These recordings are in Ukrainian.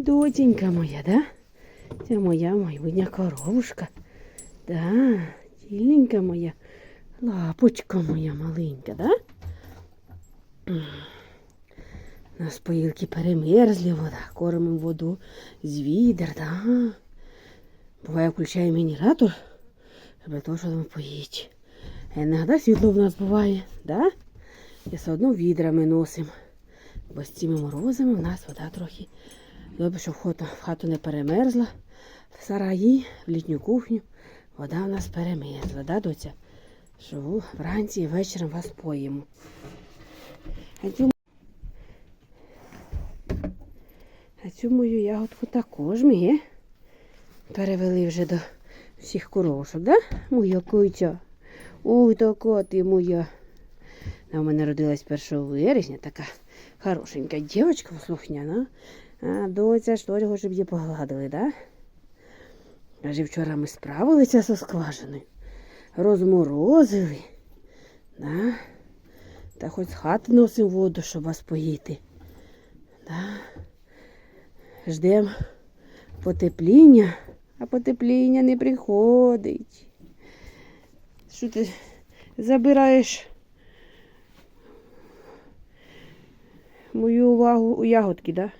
Дотінька моя, да? Це моя майбутня коровушка. Да, тільненька моя. Лапочка моя маленька, да? Нас поїлки перемерзли, вода, кормимо воду з відер, да. Буває, включаємо генератор, щоб того, що там поїти. А іноді світло в нас буває, да? І все одно відрами носимо. Бо з цими морозами в нас вода трохи. Добре, що в хату, в хату не перемерзла. В сараї, в літню кухню вода в нас перемерзла, да, доця? Що вранці і вечором вас поїмо. А цю, а цю мою ягодку також ми е, перевели вже до всіх корошок, да? Моя куця. Ой, така ти моя. Вона у мене родилась 1 вересня, така хорошенька дівчинка слухняна. А доця ж теж щоб її погладили, да? Каже, вчора ми справилися зі скважиною, розморозили, да? та хоч з хати носимо воду, щоб вас поїти. Да? Ждемо потепління, а потепління не приходить. Що ти забираєш мою увагу у ягодки, да?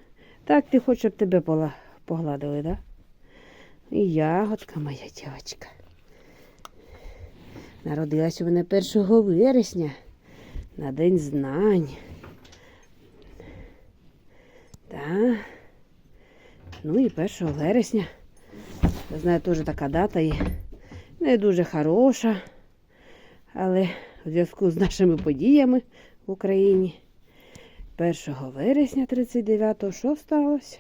Так ти хочеш, щоб тебе погладили, да? Ягодка моя дівчинка. Народилась у мене 1 вересня на День знань. Да. Ну і 1 вересня. Я знаю, теж така дата є. Не дуже хороша, але в зв'язку з нашими подіями в Україні 1 вересня 39-го що сталося?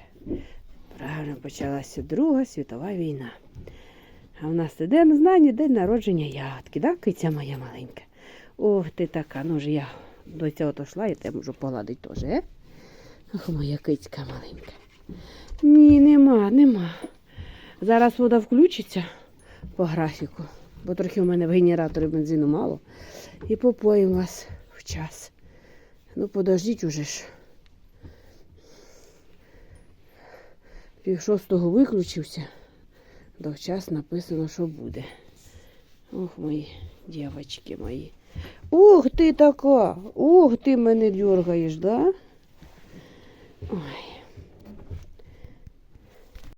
Правильно почалася Друга світова війна. А в нас це день знань день народження ягодки, да, киця моя маленька? Ох, ти така, ну ж я до цього дошла, я тебе можу погладити теж, е? Ох, моя кицька маленька. Ні, нема, нема. Зараз вода включиться по графіку, бо трохи в мене в генераторі бензину мало. І попоїм вас в час. Ну, подождіть уже ж. Пів шостого виключився. До час написано, що буде. Ох, мої дівчатки мої. Ух ти така! Ух ти мене дергаєш, да? Ой.